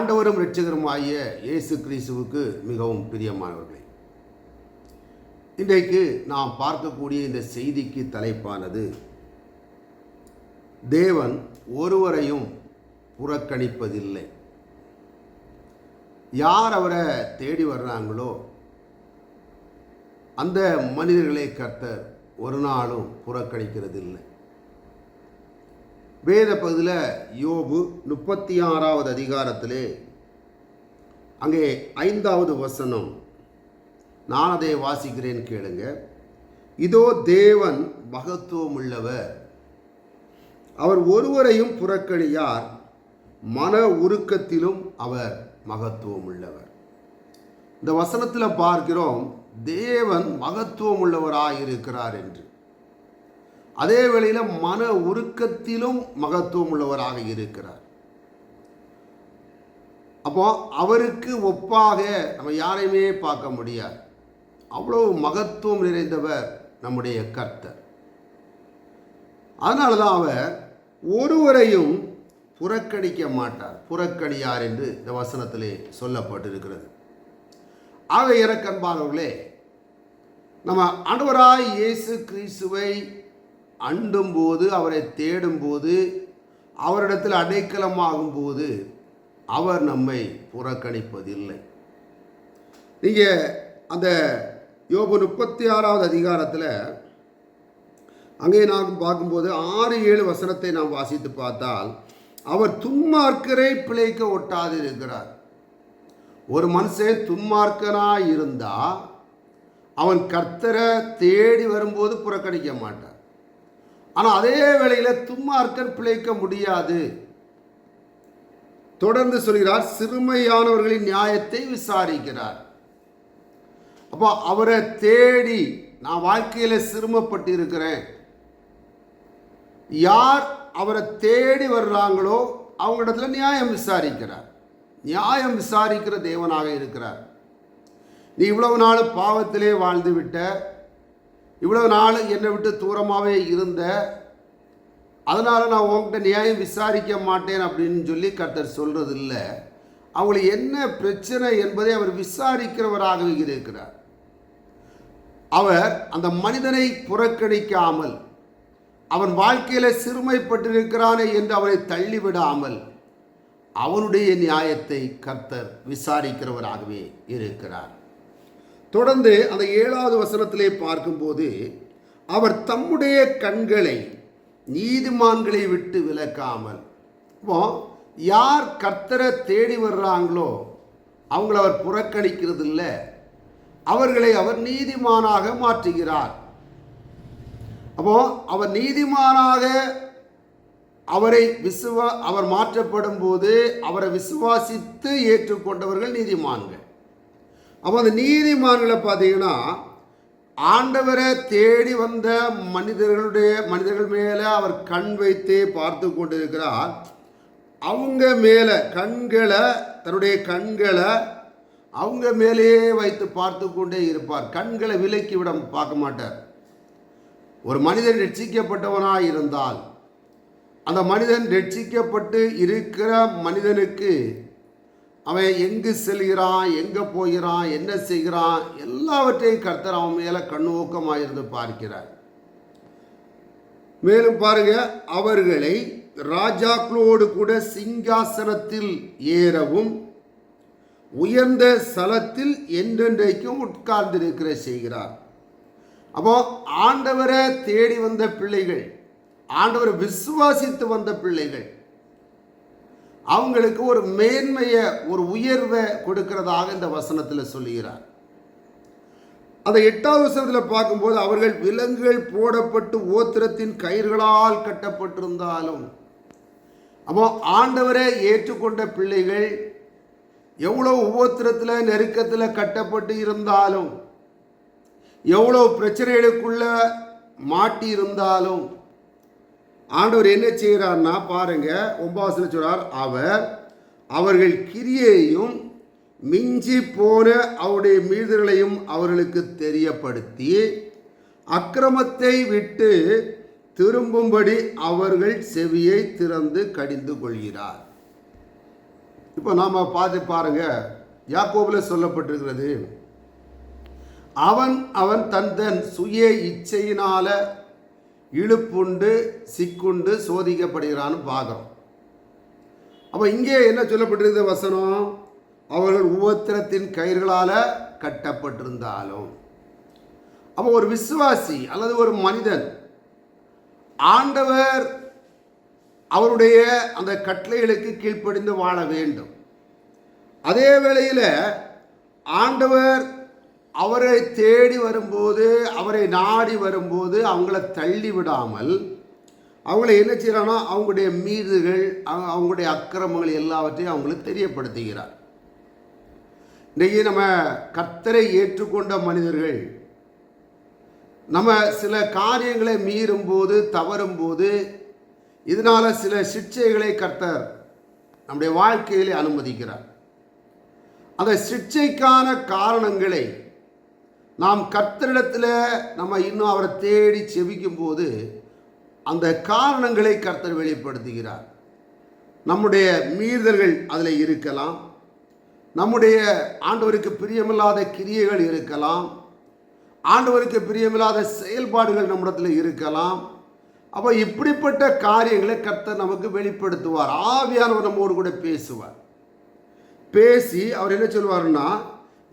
ஆண்டவரும் இரட்சகருமாகிய இயேசு கிறிஸ்துவுக்கு மிகவும் பிரியமானவர்களே இன்றைக்கு நாம் பார்க்கக்கூடிய இந்த செய்திக்கு தலைப்பானது தேவன் ஒருவரையும் புறக்கணிப்பதில்லை. யார் அவரை தேடி வர்றாங்களோ அந்த மனிதர்களை கர்த்தர் ஒரு நாளும் புறக்கணிக்கிறதில்லை. வேத பகுதியில் யோபு முப்பத்தி ஆறாவது அதிகாரத்திலே அங்கே ஐந்தாவது வசனம். நான் அதை வாசிக்கிறேன் கேளுங்க. இதோ தேவன் மகத்துவம் உள்ளவர் அவர் ஒருவரையும் புறக்கணியார். மன உருக்கத்திலும் அவர் மகத்துவம் உள்ளவர் இந்த வசனத்தில் பார்க்கிறோம் தேவன் மகத்துவம் உள்ளவராக இருக்கிறார் என்று. அதே வேளையில் மன உருக்கத்திலும் மகத்துவம் உள்ளவராக இருக்கிறார். அப்போ அவருக்கு ஒப்பாக நம்ம யாரையுமே பார்க்க முடியாது. அவ்வளவு மகத்துவம் நிறைந்தவர் நம்முடைய கர்த்தர். அதனால தான் அவர் ஒருவரையும் புறக்கணிக்க மாட்டார். புறக்கணியார் என்று இந்த வசனத்திலே சொல்லப்பட்டிருக்கிறது. ஆக இறக்கன்பானவர்களே நம்ம ஆண்டவராய் இயேசு கிறிஸ்துவை அண்டும்போது அவரை தேடும்போது அவரிடத்தில் அடைக்கலமாகும் போது அவர் நம்மை புறக்கணிப்பதில்லை. நீங்கள் அந்த யோபு முப்பத்தி ஆறாவது அதிகாரத்தில் அங்கே நாம் பார்க்கும்போது ஆறு ஏழு வசனத்தை நாம் வாசித்து பார்த்தால் அவர் துன்மார்க்கரை பிழைக்க ஒட்டாது இருக்கிறார் ஒரு மனுஷன் துன்மார்க்கனாக இருந்தால் அவன் கர்த்தரை தேடி வரும்போது புறக்கணிக்க மாட்டான். ஆனால் அதே வேளையில் துன்மார்க்கன் பிழைக்க முடியாது. தொடர்ந்து சொல்கிறார் சிறுமையானவர்களின் நியாயத்தை விசாரிக்கிறார். அப்போ அவரை தேடி நான் வாழ்க்கையில் சிரமப்பட்டு இருக்கிறேன் யார் அவரை தேடி வர்றாங்களோ அவங்களிடத்துல நியாயம் விசாரிக்கிறார். நியாயம் விசாரிக்கிற தேவனாக இருக்கிறார். நீ இவ்வளவு நாள் பாவத்திலே வாழ்ந்து விட்ட இவ்வளவு நாள் என்னை விட்டு தூரமாகவே இருந்த அதனால் நான் உங்ககிட்ட நியாயம் விசாரிக்க மாட்டேன் அப்படின்னு சொல்லி கர்த்தர் சொல்கிறது இல்லை அவங்களுக்கு என்ன பிரச்சனை என்பதை அவர் விசாரிக்கிறவராக இருக்கிறார். அவர் அந்த மனிதனை புறக்கணிக்காமல் அவன் வாழ்க்கையில் சிறுமைப்பட்டிருக்கிறானே என்று அவனை தள்ளிவிடாமல் அவனுடைய நியாயத்தை கர்த்தர் விசாரிக்கிறவராகவே இருக்கிறார். தொடர்ந்து அந்த ஏழாவது வசனத்திலே பார்க்கும்போது அவர் தம்முடைய கண்களை நீதிமான்களை விட்டு விலக்காமல் இப்போ யார் கர்த்தரை தேடி வர்றாங்களோ அவங்கள அவர் புறக்கணிக்கிறது இல்லை அவர்களை அவர் நீதிமானாக மாற்றுகிறார். அப்போ அவர் நீதிமானாக அவரை விசுவா அவர் மாற்றப்படும் போது அவரை விசுவாசித்து ஏற்றுக்கொண்டவர்கள் நீதிமான்கள். அப்போ அந்த நீதிமான்களை பார்த்தீங்கன்னா ஆண்டவரை தேடி வந்த மனிதர்களுடைய மனிதர்கள் மேலே அவர் கண் வைத்து பார்த்து கொண்டிருக்கிறார். அவங்க மேலே கண்களை தன்னுடைய கண்களை அவங்க மேலேயே வைத்து பார்த்து கொண்டே இருப்பார். கண்களை விலக்கி விட பார்க்க மாட்டார். ஒரு மனிதன் ரட்சிக்கப்பட்டவனாக இருந்தால் அந்த மனிதன் ரட்சிக்கப்பட்டு இருக்கிற மனிதனுக்கு அவன் எங்கு செல்கிறான் எங்கே போகிறான் என்ன செய்கிறான் எல்லாவற்றையும் கர்த்தர் அவன் மேலே கண்ணோக்கமாக இருந்து பார்க்கிறார். மேலும் பாருங்க அவர்களை ராஜாக்களோடு கூட சிங்காசனத்தில் ஏறவும் உயர்ந்த ஸ்தலத்தில் என்றென்றைக்கும் உட்கார்ந்திருக்கிற செய்கிறார். அப்போ ஆண்டவரை தேடி வந்த பிள்ளைகள் ஆண்டவரை விசுவாசித்து வந்த பிள்ளைகள் அவங்களுக்கு ஒரு மேன்மையை ஒரு உயர்வை கொடுக்கிறதாக இந்த வசனத்தில் சொல்லுகிறார். அந்த எட்டாவது வசனத்தில் பார்க்கும்போது அவர்கள் விலங்குகள் போடப்பட்டு ஓத்திரத்தின் கயிர்களால் கட்டப்பட்டிருந்தாலும் அப்போ ஆண்டவரை ஏற்றுக்கொண்ட பிள்ளைகள் எவ்வளோ உபத்திரத்தில் நெருக்கத்தில் கட்டப்பட்டு இருந்தாலும் எவ்வளோ பிரச்சனைகளுக்குள்ள மாட்டி இருந்தாலும் ஆண்டவர் என்ன செய்கிறார்னா பாருங்க ஒம்பாசன சொல்கிறார் அவர் அவர்கள் கிரியையும் மிஞ்சி போன அவருடைய மீதுகளையும் அவர்களுக்கு தெரியப்படுத்தி அக்கிரமத்தை விட்டு திரும்பும்படி அவர்கள் செவியை திறந்து கடிந்து கொள்கிறார். இப்போ நாம் பார்த்து பாருங்க யாக்கோபில் சொல்லப்பட்டிருக்கிறது அவன் அவன் தன் தன் சுய இச்சையினால இழுப்புண்டு சிக்குண்டு சோதிக்கப்படுகிறான்னு பார்க்குறோம் அப்போ இங்கே என்ன சொல்லப்பட்டிருந்த வசனம்? அவர்கள் உபத்திரத்தின் கயிர்களால் கட்டப்பட்டிருந்தாலும். அப்போ ஒரு விசுவாசி அல்லது ஒரு மனிதன் ஆண்டவர் அவருடைய அந்த கட்டளைகளுக்கு கீழ்ப்படிந்து வாழ வேண்டும். அதே வேளையில் ஆண்டவர் அவரை தேடி வரும்போது அவரை நாடி வரும்போது அவங்கள தள்ளி விடாமல் அவங்கள என்ன செய்கிறான்னா அவங்களுடைய மீதுகள் அவங்க- அவங்களுடைய அக்கிரமங்கள் எல்லாவற்றையும் அவங்களுக்கு தெரியப்படுத்துகிறார். இன்றைக்கி நம்ம கர்த்தரை ஏற்றுக்கொண்ட மனிதர்கள் நம்ம சில காரியங்களை மீறும்போது தவறும்போது இதனால் சில சிக்ஷைகளை கர்த்தர் நம்முடைய வாழ்க்கையிலே அனுமதிக்கிறார். அந்த சிக்ஷைக்கான காரணங்களை நாம் கர்த்தரிடத்தில் நம்ம இன்னும் அவரை தேடி செவிக்கும் போது அந்த காரணங்களை கர்த்தர் வெளிப்படுத்துகிறார். நம்முடைய மீறுதல்கள் அதில் இருக்கலாம். நம்முடைய ஆண்டவருக்கு பிரியமில்லாத கிரியைகள் இருக்கலாம். ஆண்டவருக்கு பிரியமில்லாத செயல்பாடுகள் நம்மிடத்தில் இருக்கலாம். அப்போ இப்படிப்பட்ட காரியங்களை கர்த்தர் நமக்கு வெளிப்படுத்துவார். ஆவியானவர் நம்மோடு கூட பேசுவார். பேசி அவர் என்ன சொல்வாருன்னா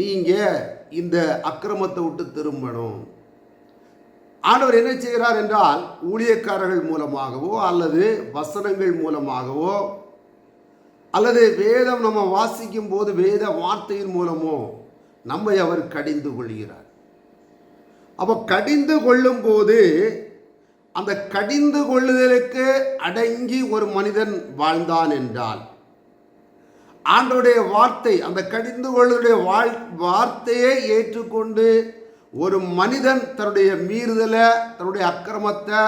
நீங்கள் இந்த அக்கிரமத்தை விட்டு திரும்பணும். ஆண்டவர் என்ன செய்கிறார் என்றால் ஊழியக்காரர்கள் மூலமாகவோ அல்லது வசனங்கள் மூலமாகவோ அல்லது வேதம் நம்ம வாசிக்கும் போது வேத வார்த்தையின் மூலமோ நம்மை அவர் கடிந்து கொள்கிறார். அப்போ கடிந்து கொள்ளும் போது அந்த கடிந்து கொள்ளுதலுக்கு அடங்கி ஒரு மனிதன் வாழ்ந்தான் என்றால் ஆண்டவருடைய வார்த்தை அந்த கடிந்து கொள்ளுடைய வாழ் வார்த்தையை ஏற்றுக்கொண்டு ஒரு மனிதன் தன்னுடைய மீறுதலை தன்னுடைய அக்கிரமத்தை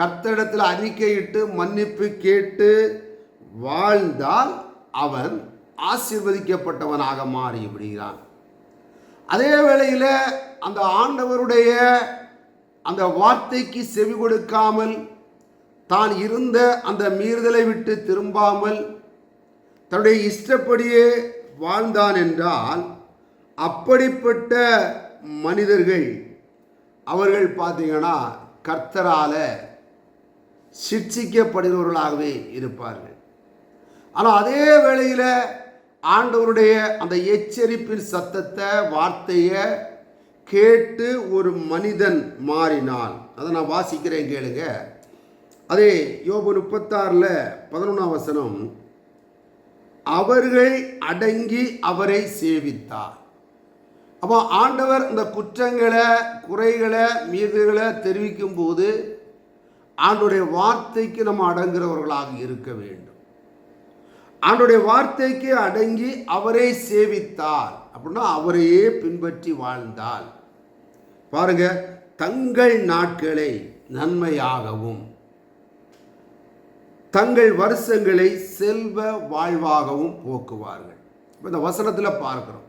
கர்த்தரிடத்தில் அறிக்கையிட்டு மன்னிப்பு கேட்டு வாழ்ந்தால் அவன் ஆசீர்வதிக்கப்பட்டவனாக மாறி விடுகிறான். அதே வேளையில் அந்த ஆண்டவருடைய அந்த வார்த்தைக்கு செவி கொடுக்காமல் தான் இருந்த அந்த மீறுதலை விட்டு திரும்பாமல் தன்னுடைய இஷ்டப்படியே வாழ்ந்தான் என்றால் அப்படிப்பட்ட மனிதர்கள் அவர்கள் பார்த்தீங்கன்னா கர்த்தரால் சிட்சிக்கப்படுகிறவர்களாகவே இருப்பார்கள். ஆனால் அதே வேளையில் ஆண்டவருடைய அந்த எச்சரிப்பின் சத்தத்தை வார்த்தையை கேட்டு ஒரு மனிதன் மாறினான் அதை நான் வாசிக்கிறேன் கேளுங்க. அதே யோபு முப்பத்தாறில் பதினொன்றாம் வசனம் அவர்கள் அடங்கி அவரை சேவித்தார். அப்போ ஆண்டவர் இந்த குற்றங்களை குறைகளை மீறுதல்களை தெரிவிக்கும் போது ஆண்டுடைய வார்த்தைக்கு நம்ம அடங்குகிறவர்களாக இருக்க வேண்டும். ஆண்டுடைய வார்த்தைக்கு அடங்கி அவரை சேவித்தார். அப்படின்னா அவரையே பின்பற்றி வாழ்ந்தால். பாருங்க தங்கள் நாட்களை நன்மையாகவும் தங்கள் வருஷங்களை செல்வ வாழ்வாகவும் போக்குவார்கள். இப்போ இந்த வசனத்தில் பார்க்குறோம்.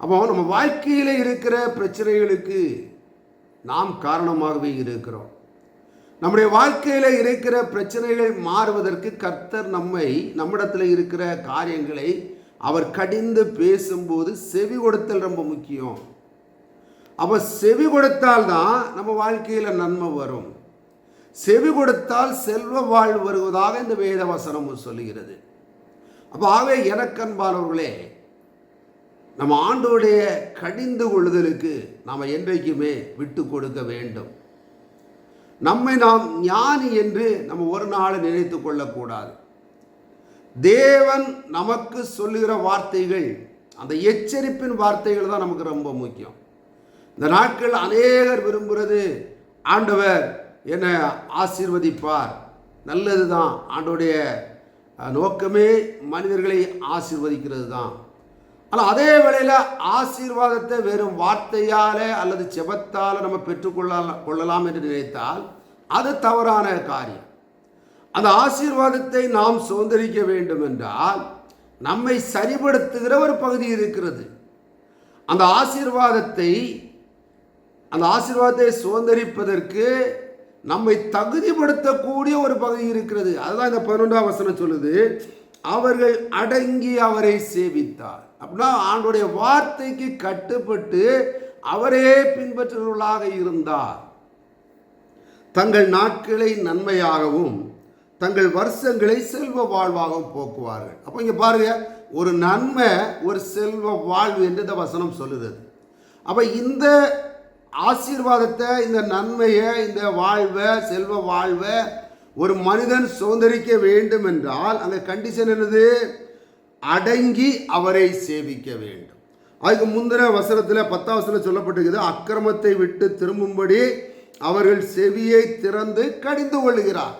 அப்போ நம்ம வாழ்க்கையில் இருக்கிற பிரச்சனைகளுக்கு நாம் காரணமாகவே இருக்கிறோம். நம்முடைய வாழ்க்கையில் இருக்கிற பிரச்சனைகள் மாறுவதற்கு கர்த்தர் நம்மை நம்மிடத்தில் இருக்கிற காரியங்களை அவர் கடிந்து பேசும்போது செவி கொடுத்தல் ரொம்ப முக்கியம். அப்போ செவி கொடுத்தால்தான் நம்ம வாழ்க்கையில் நன்மை வரும். செவி கொடுத்தால் செல்வ வாழ்வு வருவதாக இந்த வேத வசனமும் சொல்லுகிறது. அப்போ ஆகவே எனக்கன்பானவர்களே நம்ம ஆண்டோடைய கடிந்து கொள்ளுதலுக்கு நாம் என்றைக்குமே விட்டு கொடுக்க வேண்டும். நம்மை நாம் ஞானி என்று நம்ம ஒரு நாள் நினைத்து கொள்ளக்கூடாது. தேவன் நமக்கு சொல்லுகிற வார்த்தைகள் அந்த எச்சரிப்பின் வார்த்தைகள் தான் நமக்கு ரொம்ப முக்கியம். இந்த நாட்கள் அநேகர் விரும்புகிறது ஆண்டவர் என்னை ஆசீர்வதிப்பார். நல்லது தான் ஆண்டோடைய நோக்கமே மனிதர்களை ஆசீர்வதிக்கிறது தான் ஆனால் அதே வேளையில் ஆசீர்வாதத்தை வெறும் வார்த்தையால் அல்லது செபத்தால் நம்ம பெற்றுக்கொள்ள கொள்ளலாம் என்று நினைத்தால் அது தவறான காரியம். அந்த ஆசீர்வாதத்தை நாம் சுதந்திரிக்க வேண்டும் என்றால் நம்மை சரிப்படுத்துகிற ஒரு பகுதி இருக்கிறது. அந்த ஆசீர்வாதத்தை அந்த ஆசீர்வாதத்தை சுதந்திரிப்பதற்கு நம்மை தகுதிப்படுத்தக்கூடிய ஒரு பகுதி இருக்கிறது. அதுதான் இந்த பதினொன்றாம் வசனம் சொல்லுது. அவர்கள் அடங்கி அவரை சேவித்தார். அப்படின்னா ஆண்டுடைய வார்த்தைக்கு கட்டுப்பட்டு அவரே பின்பற்றுபவர்களாக இருந்தார். தங்கள் நாட்களை நன்மையாகவும் தங்கள் வருஷங்களை செல்வ வாழ்வாகவும் போக்குவார்கள். அப்போ இங்கே பாருங்க ஒரு நன்மை ஒரு செல்வ வாழ்வு என்று இந்த வசனம் சொல்லுகிறது அப்போ இந்த ஆசீர்வாதத்தை இந்த நன்மையை இந்த வாழ்வை செல்வ வாழ்வை ஒரு மனிதன் சுதந்திரிக்க வேண்டும் என்றால் அந்த கண்டிஷன் என்னது? அடங்கி அவரை சேவிக்க வேண்டும். அதுக்கு முந்தின வசனத்தில் பத்தாம் வசனம் சொல்லப்பட்டிருக்குது அக்கிரமத்தை விட்டு திரும்பும்படி அவர்கள் செவியை திறந்து கடிந்து கொள்கிறார்.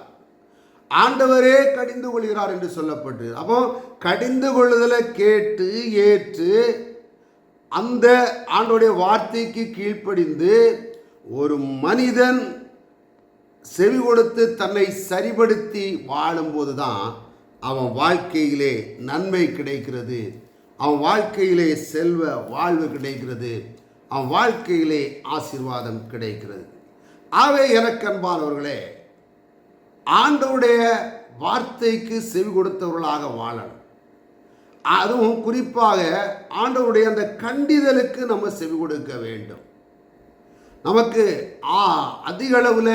ஆண்டவரே கடிந்து கொள்கிறார் என்று சொல்லப்பட்டு அப்போ கடிந்து கொள்ளுதலை கேட்டு ஏற்று அந்த ஆண்டோடைய வார்த்தைக்கு கீழ்ப்படிந்து ஒரு மனிதன் செவி கொடுத்து தன்னை சரிபடுத்தி வாழும்போது தான் அவன் வாழ்க்கையிலே நன்மை கிடைக்கிறது. அவன் வாழ்க்கையிலே செல்வ வாழ்வு கிடைக்கிறது. அவன் வாழ்க்கையிலே ஆசீர்வாதம் கிடைக்கிறது. ஆகவே எனக்கன்பானவர்களே ஆண்டவுடைய வார்த்தைக்கு செவி கொடுத்தவர்களாக வாழணும். அதுவும் குறிப்பாக ஆண்டவருடைய அந்த கண்டிதலுக்கு நம்ம செவி கொடுக்க வேண்டும். நமக்கு ஆ அதிக அளவில்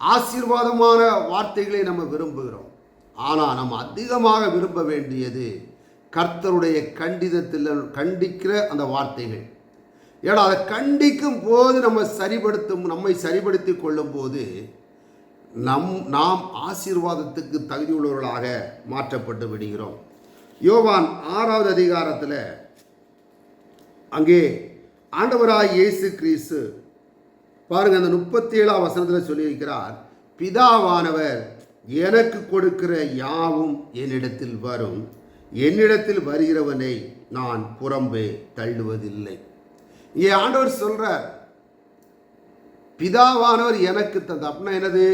ஆசீர்வாதமான வார்த்தைகளை நம்ம விரும்புகிறோம். ஆனால் நம்ம அதிகமாக விரும்ப வேண்டியது கர்த்தருடைய கண்டிதத்தில் கண்டிக்கிற அந்த வார்த்தைகள். ஏன்னா அதை கண்டிக்கும் போது நம்ம சரிபடுத்தும் நம்மை சரிபடுத்தி கொள்ளும் போது நம் நாம் ஆசீர்வாதத்துக்கு தகுதியுள்ளவர்களாக மாற்றப்பட்டு விடுகிறோம். யோவான் ஆறாவது அதிகாரத்தில் அங்கே ஆண்டவராய் இயேசு கிறிஸ்து பாருங்க அந்த முப்பத்தி ஏழாம் வசனத்தில் சொல்லியிருக்கிறார் பிதாவானவர் எனக்கு கொடுக்கிற யாவும் என்னிடத்தில் வரும். என்னிடத்தில் வருகிறவனை நான் புறம்பே தள்ளுவதில்லை. இங்கே ஆண்டவர் சொல்கிறார் பிதாவானவர் எனக்கு தந்த அப்படின்னா என்னது?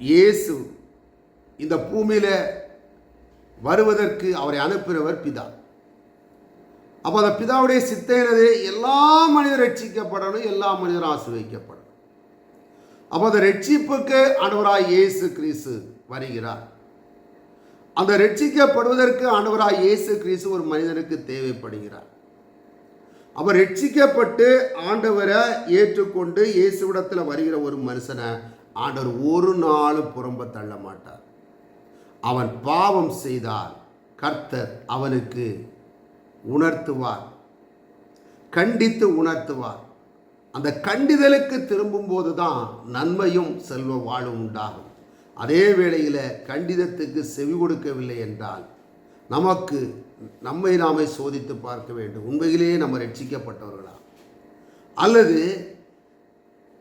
இயேசு. இந்த பூமியில் வருவதற்கு அவரை அனுப்பினவர் பிதா. அப்போ அந்த பிதாவுடைய சித்தையினது எல்லா மனிதரும் ரட்சிக்கப்படணும் எல்லா மனிதரும் ஆசிர்வதிக்கப்படணும். அப்போ அந்த ரட்சிப்புக்கு அனுவராய் இயேசு கிறிஸ்து வருகிறார். அந்த ரட்சிக்கப்படுவதற்கு அனுவராய் இயேசு கிறிஸ்து ஒரு மனிதனுக்கு தேவைப்படுகிறார். அவர் ரட்சிக்கப்பட்டு ஆண்டவரை ஏற்றுக்கொண்டு இயேசுவிடத்தில் வருகிற ஒரு மனுஷனை ஆண்டவர் ஒரு நாள் புறம்ப தள்ள மாட்டார். அவன் பாவம் செய்தால் கர்த்தர் அவனுக்கு உணர்த்துவார். கண்டித்து உணர்த்துவார். அந்த கண்டிதலுக்கு திரும்பும்போது தான் நன்மையும் செல்வ வாழும் உண்டாகும். அதே வேளையில் கண்டிதத்துக்கு செவி கொடுக்கவில்லை என்றால் நமக்கு நம்மை நாமே சோதித்து பார்க்க வேண்டும். உண்மையிலேயே நம்ம ரட்சிக்கப்பட்டவர்களா? அல்லது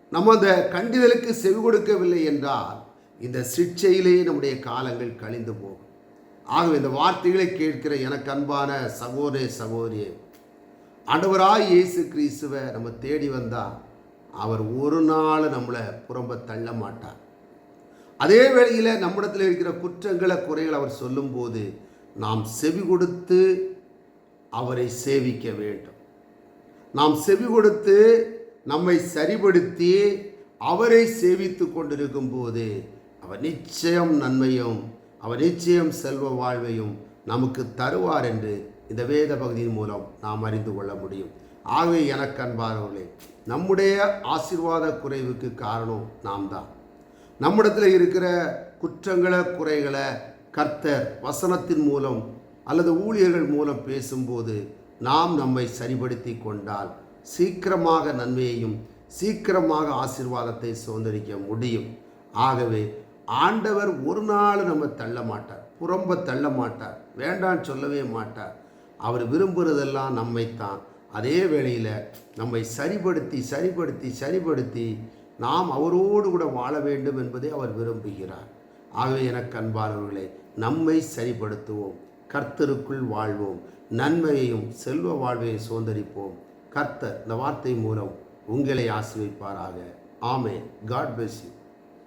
நம்ம அந்த கண்டிதலுக்கு செவி கொடுக்கவில்லை என்றால் இந்த சிக்ஷையிலேயே நம்முடைய காலங்கள் கழிந்து போகும். ஆகவே இந்த வார்த்தைகளை கேட்கிற எனக்கு அன்பான சகோதரே சகோதரியே ஆண்டவராய் இயேசு கிறிஸ்துவை நம்ம தேடி வந்தால் அவர் ஒரு நாள் நம்மளை புறம்ப தள்ள மாட்டார். அதே வேளையில் நம்மிடத்தில் இருக்கிற குற்றங்களை குறைகள் அவர் சொல்லும்போது நாம் செவி கொடுத்து அவரை சேவிக்க வேண்டும். நாம் செவி கொடுத்து நம்மை சரிபடுத்தி அவரை சேவித்து கொண்டிருக்கும் போது அவர் நிச்சயம் நன்மையும் அவர் நிச்சயம் செல்வ வாழ்வையும் நமக்கு தருவார் என்று இந்த வேத பகுதியின் மூலம் நாம் அறிந்து கொள்ள முடியும். ஆகவே எனக்கு அன்பானவர்களே நம்முடைய ஆசீர்வாத குறைவுக்கு காரணம் நாம் தான் நம்மிடத்தில் இருக்கிற குற்றங்களை குறைகளை கர்த்தர் வசனத்தின் மூலம் அல்லது ஊழியர்கள் மூலம் பேசும்போது நாம் நம்மை சரிபடுத்தி கொண்டால் சீக்கிரமாக நன்மையையும் சீக்கிரமாக ஆசீர்வாதத்தை சுதந்திரிக்க முடியும். ஆகவே ஆண்டவர் ஒரு நாள் நம்ம தள்ள மாட்டார் புறம்ப தள்ள மாட்டார் வேண்டான்னு சொல்லவே மாட்டார். அவர் விரும்புகிறதெல்லாம் நம்மைத்தான். அதே வேளையில் நம்மை சரிப்படுத்தி சரிப்படுத்தி சரிப்படுத்தி நாம் அவரோடு கூட வாழ வேண்டும் என்பதை அவர் விரும்புகிறார். ஆகவே எனக்கு அன்பானவர்களே நம்மை சரிப்படுத்துவோம் கர்த்தருக்குள் வாழ்வோம் நன்மையையும் செல்வ வாழ்வையும் சுதந்திரிப்போம். கர்த்தர் இந்த வார்த்தை மூலம் உங்களை ஆசிர்விப்பாராக. ஆமே காட் பிளஸ் யூ